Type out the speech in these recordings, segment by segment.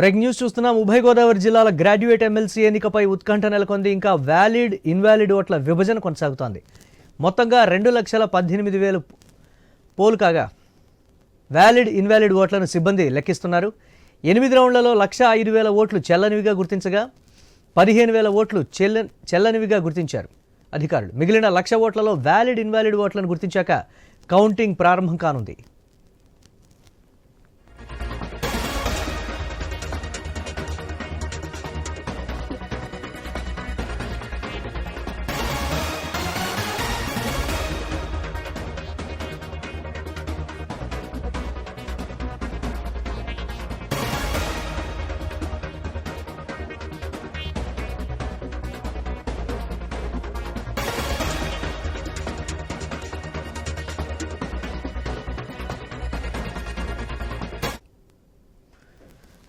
Break news చూస్తున్నాం. ఉభయ గోదావరి జిల్లాల గ్రాడ్యుయేట్ ఎమ్మెల్సీ ఎన్నికపై ఉత్కంఠ నెలకొంది. ఇంకా వ్యాలిడ్ ఇన్వాలిడ్ ఓట్ల విభజన కొనసాగుతోంది. మొత్తంగా రెండు లక్షల పద్దెనిమిది వేలు పోలు కాగా వ్యాలిడ్ ఇన్వాలిడ్ ఓట్లను సిబ్బంది లెక్కిస్తున్నారు. ఎనిమిది రౌండ్లలో లక్ష ఐదు వేల ఓట్లు చెల్లనివిగా గుర్తించగా పదిహేను వేల ఓట్లు చెల్ల చెల్లనివిగా గుర్తించారు అధికారులు. మిగిలిన లక్ష ఓట్లలో వ్యాలిడ్ ఇన్వాలిడ్ ఓట్లను గుర్తించాక కౌంటింగ్ ప్రారంభం కానుంది.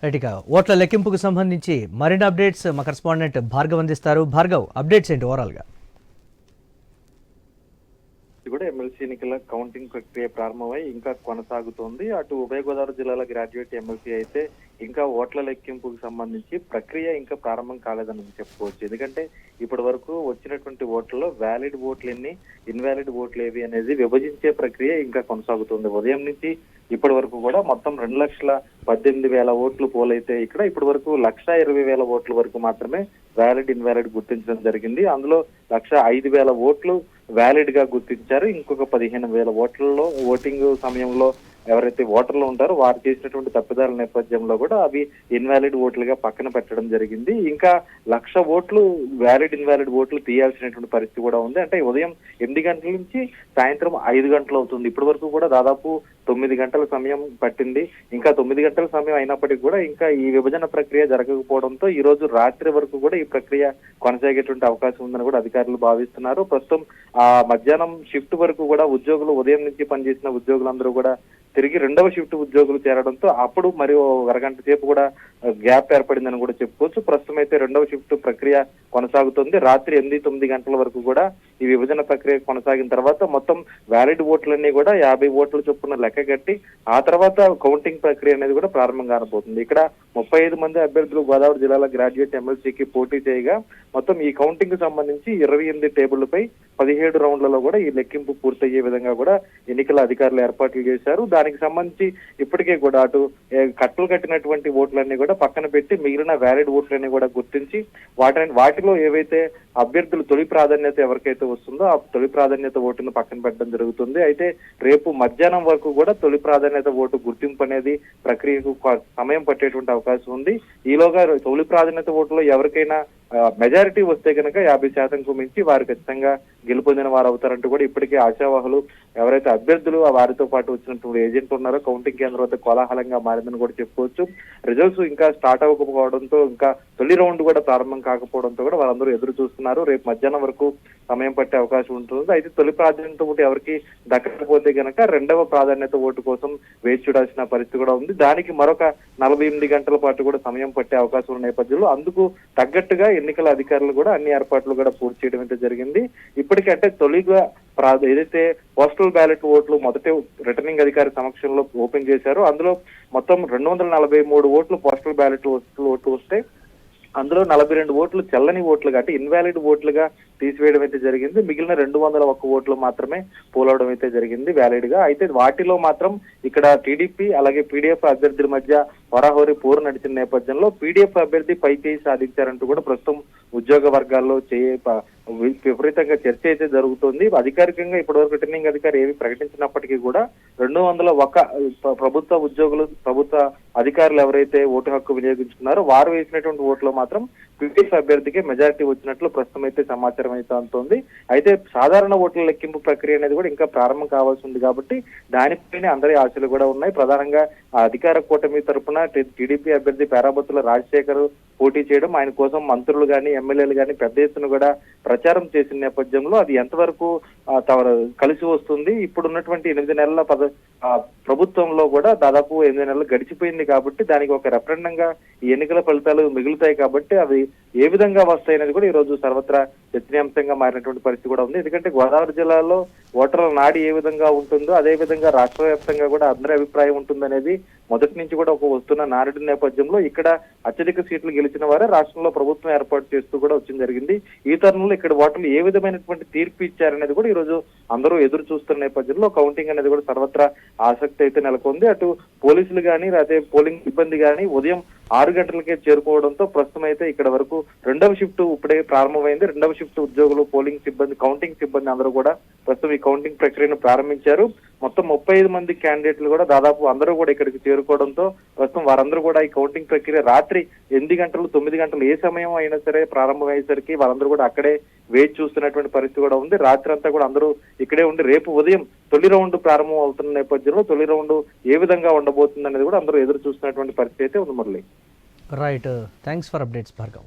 రైట్గా ఓట్ల లెక్కింపుకు సంబంధించి మరిన్ని అప్డేట్స్ మా కరస్పాండెంట్ భార్గవ్ అందిస్తారు. భార్గవ్ అప్డేట్స్ ఏంటి ఓవరాల్గా ఇది కూడా ఎమ్మెల్సీ ఎన్నికల కౌంటింగ్ ప్రక్రియ ప్రారంభమై ఇంకా కొనసాగుతోంది. అటు ఉభయ గోదావరి జిల్లాల గ్రాడ్యుయేట్ ఎమ్మెల్సీ అయితే ఇంకా ఓట్ల లెక్కింపుకు సంబంధించి ప్రక్రియ ఇంకా ప్రారంభం కాలేదని చెప్పుకోవచ్చు. ఎందుకంటే ఇప్పటి వరకు వచ్చినటువంటి ఓట్లలో వ్యాలిడ్ ఓట్లు ఎన్ని ఇన్వాలిడ్ ఓట్లు ఏవి అనేది విభజించే ప్రక్రియ ఇంకా కొనసాగుతుంది. ఉదయం నుంచి ఇప్పటి వరకు కూడా మొత్తం రెండు లక్షల పద్దెనిమిది వేల ఓట్లు పోలైతే ఇక్కడ ఇప్పటి వరకు లక్ష ఇరవై వేల ఓట్ల వరకు మాత్రమే వ్యాలిడ్ ఇన్వాలిడ్ గుర్తించడం జరిగింది. అందులో లక్ష ఐదు వేల ఓట్లు వ్యాలిడ్గా గుర్తించారు. ఇంకొక పదిహేను వేల ఓట్లలో ఓటింగ్ సమయంలో ఎవరైతే ఓటర్లు ఉంటారో వారు చేసినటువంటి తప్పిదాల నేపథ్యంలో కూడా అవి ఇన్వాలిడ్ ఓట్లుగా పక్కన పెట్టడం జరిగింది. ఇంకా లక్ష ఓట్లు వ్యాలిడ్ ఇన్వాలిడ్ ఓట్లు తీయాల్సినటువంటి పరిస్థితి కూడా ఉంది. అంటే ఉదయం ఎనిమిది గంటల నుంచి సాయంత్రం ఐదు గంటలు అవుతుంది. ఇప్పటి వరకు కూడా దాదాపు తొమ్మిది గంటల సమయం పట్టింది. ఇంకా తొమ్మిది గంటల సమయం అయినప్పటికీ కూడా ఇంకా ఈ విభజన ప్రక్రియ జరగకపోవడంతో ఈ రోజు రాత్రి వరకు కూడా ఈ ప్రక్రియ కొనసాగేటువంటి అవకాశం ఉందని కూడా అధికారులు భావిస్తున్నారు. ప్రస్తుతం ఆ మధ్యాహ్నం షిఫ్ట్ వరకు కూడా ఉద్యోగులు ఉదయం నుంచి పనిచేసిన ఉద్యోగులందరూ కూడా తిరిగి రెండవ షిఫ్ట్ ఉద్యోగులు చేరడంతో అప్పుడు మరి అరగంట సేపు కూడా గ్యాప్ ఏర్పడిందని కూడా చెప్పుకోవచ్చు. ప్రస్తుతం అయితే రెండవ షిఫ్ట్ ప్రక్రియ కొనసాగుతుంది. రాత్రి ఎనిమిది తొమ్మిది గంటల వరకు కూడా ఈ విభజన ప్రక్రియ కొనసాగిన తర్వాత మొత్తం వ్యాలిడ్ ఓట్లన్నీ కూడా యాభై ఓట్ల చొప్పున లెక్క కట్టి ఆ తర్వాత కౌంటింగ్ ప్రక్రియ అనేది కూడా ప్రారంభం కానబోతుంది ఇక్కడ ముప్పై ఐదు మంది అభ్యర్థులు గోదావరి జిల్లాల గ్రాడ్యుయేట్ ఎమ్మెల్సీకి పోటీ చేయగా మొత్తం ఈ కౌంటింగ్కు సంబంధించి ఇరవై ఎనిమిది టేబుళ్ళపై పదిహేడు రౌండ్లలో కూడా ఈ లెక్కింపు పూర్తయ్యే విధంగా కూడా ఎన్నికల అధికారులు ఏర్పాట్లు చేశారు. దానికి సంబంధించి ఇప్పటికే కూడా అటు కట్టలు కట్టినటువంటి ఓట్లన్నీ కూడా పక్కన పెట్టి మిగిలిన వ్యాలిడ్ ఓట్లన్నీ కూడా గుర్తించి వాటిని వాటిలో ఏవైతే అభ్యర్థులు తొలి ప్రాధాన్యత ఎవరికైతే వస్తుందో ఆ తొలి ప్రాధాన్యత ఓటును పక్కన పెట్టడం జరుగుతుంది. అయితే రేపు మధ్యాహ్నం వరకు కూడా తొలి ప్రాధాన్యత ఓటు గుర్తింపు అనేది ప్రక్రియకు సమయం పట్టేటువంటి అవకాశం ఉంది. ఈలోగా తొలి ప్రాధాన్యత ఓటులో ఎవరికైనా మెజారిటీ వస్తే కనుక యాభై శాతంకు మించి వారు ఖచ్చితంగా గెలుపొందిన వారు అవుతారంటూ కూడా ఇప్పటికే ఆశావాహులు ఎవరైతే అభ్యర్థులు వారితో పాటు వచ్చినటువంటి ఏజెంట్ ఉన్నారో కౌంటింగ్ కేంద్రం వద్ద కోలాహలంగా మారిందని కూడా చెప్పుకోవచ్చు. రిజల్ట్స్ ఇంకా స్టార్ట్ అవ్వకపోవడంతో ఇంకా తొలి రౌండ్ కూడా ప్రారంభం కాకపోవడంతో కూడా వాళ్ళందరూ ఎదురు చూస్తున్నారు. రేపు మధ్యాహ్నం వరకు సమయం పట్టే అవకాశం ఉంటుంది. అయితే తొలి ప్రాధాన్యత ఓటు ఎవరికి దక్కకపోతే గనక రెండవ ప్రాధాన్యత ఓటు కోసం వేచి చూడాల్సిన పరిస్థితి కూడా ఉంది. దానికి మరొక నలభై ఎనిమిది గంటల పాటు కూడా సమయం పట్టే అవకాశం ఉన్న నేపథ్యంలో అందుకు తగ్గట్టుగా ఎన్నికల అధికారులు కూడా అన్ని ఏర్పాట్లు కూడా పూర్తి చేయడం అయితే జరిగింది. ఇప్పటికంటే తొలిగా ప్రా- ఏదైతే పోస్టల్ బ్యాలెట్ ఓట్లు మొదట రిటర్నింగ్ అధికారి సమక్షంలో ఓపెన్ చేశారో అందులో మొత్తం రెండు వందల నలభై మూడు ఓట్లు పోస్టల్ బ్యాలెట్ ఓట్లు వస్తే అందులో నలభై రెండు ఓట్లు చెల్లని ఓట్లుగా అంటే ఇన్వాలిడ్ ఓట్లుగా తీసివేయడం అయితే జరిగింది. మిగిలిన రెండు వందల ఒక్క ఓట్లు మాత్రమే పోలవడం అయితే జరిగింది వ్యాలిడ్గా అయితే వాటిలో మాత్రం ఇక్కడ టీడీపీ అలాగే పీడీఎఫ్ అభ్యర్థుల మధ్య హోరాహోరీ పోరు నడిచిన నేపథ్యంలో పీడీఎఫ్ అభ్యర్థి పైకి సాధించారంటూ కూడా ప్రస్తుతం ఉద్యోగ వర్గాల్లో చేయ విపరీతంగా చర్చ అయితే జరుగుతుంది. అధికారికంగా ఇప్పటివరకు రిటర్నింగ్ అధికారి ఏమి ప్రకటించినప్పటికీ కూడా రెండు వందల ఒక ప్రభుత్వ ఉద్యోగులు ప్రభుత్వ అధికారులు ఎవరైతే ఓటు హక్కు వినియోగించుకున్నారో వారు వేసినటువంటి ఓట్లో మాత్రం పీటీఎఫ్ అభ్యర్థికి మెజారిటీ వచ్చినట్లు ప్రస్తుతం అయితే సమాచారం అయితే అందుతోంది. అయితే సాధారణ ఓట్ల లెక్కింపు ప్రక్రియ అనేది కూడా ఇంకా ప్రారంభం కావాల్సి ఉంది కాబట్టి దానిపైనే అందరి ఆశలు కూడా ఉన్నాయి. ప్రధానంగా అధికార కూటమి తరపున టీడీపీ అభ్యర్థి పేరాబత్తుల రాజశేఖర్ పోటీ చేయడం ఆయన కోసం మంత్రులు కానీ ఎమ్మెల్యేలు కానీ పెద్ద ఎత్తున కూడా ప్రచారం చేసిన నేపథ్యంలో అది ఎంతవరకు తవ- కలిసి వస్తుంది. ఇప్పుడు ఉన్నటువంటి ఎనిమిది నెలల పద ప్రభుత్వంలో కూడా దాదాపు ఎనిమిది నెలలు గడిచిపోయింది కాబట్టి దానికి ఒక రెఫరెండంగా ఈ ఎన్నికల ఫలితాలు మిగులుతాయి కాబట్టి అవి ఏ విధంగా వస్తాయి అనేది కూడా ఈ రోజు సర్వత్రా చర్చనీయాంశంగా మారినటువంటి పరిస్థితి కూడా ఉంది. ఎందుకంటే గోదావరి జిల్లాలో ఓటర్ల నాడి ఏ విధంగా ఉంటుందో అదే విధంగా రాష్ట్ర వ్యాప్తంగా కూడా అందరి అభిప్రాయం ఉంటుందనేది మొదటి నుంచి కూడా ఒక వస్తున్న నారడి నేపథ్యంలో ఇక్కడ అత్యధిక సీట్లు గెలిచిన వారే రాష్ట్రంలో ప్రభుత్వం ఏర్పాటు చేస్తూ కూడా వచ్చింది జరిగింది. ఈ తరుణంలో ఇక్కడ ఓటర్లు ఏ విధమైనటువంటి తీర్పు ఇచ్చారనేది కూడా ఈ రోజు అందరూ ఎదురు చూస్తున్న నేపథ్యంలో కౌంటింగ్ అనేది కూడా సర్వత్రా ఆసక్తి అయితే నెలకొంది. అటు పోలీసులు కానీ లేకపోతే పోలింగ్ సిబ్బంది కానీ ఉదయం ఆరు గంటలకే చేరుకోవడంతో ప్రస్తుతం అయితే ఇక్కడ వరకు రెండవ షిఫ్ట్ ఇప్పుడే ప్రారంభమైంది. రెండవ షిఫ్ట్ ఉద్యోగులు పోలింగ్ సిబ్బంది కౌంటింగ్ సిబ్బంది అందరూ కూడా ప్రస్తుతం ఈ కౌంటింగ్ ప్రక్రియను ప్రారంభించారు. మొత్తం ముప్పై ఐదు మంది క్యాండిడేట్లు కూడా దాదాపు అందరూ కూడా ఇక్కడికి చేరుకోవడంతో ప్రస్తుతం వారందరూ కూడా ఈ కౌంటింగ్ ప్రక్రియ రాత్రి ఎనిమిది గంటలు తొమ్మిది గంటలు ఏ సమయం అయినా సరే ప్రారంభమయ్యేసరికి వారందరూ కూడా అక్కడే వేచి చూస్తున్నటువంటి పరిస్థితి కూడా ఉంది. రాత్రి అంతా కూడా అందరూ ఇక్కడే ఉండి రేపు ఉదయం తొలి రౌండ్ ప్రారంభం అవుతున్న నేపథ్యంలో తొలి రౌండ్ ఏ విధంగా ఉండబోతుంది అనేది కూడా అందరూ ఎదురు చూస్తున్నటువంటి పరిస్థితి అయితే ఉంది Murali right thanks for updates Bhargav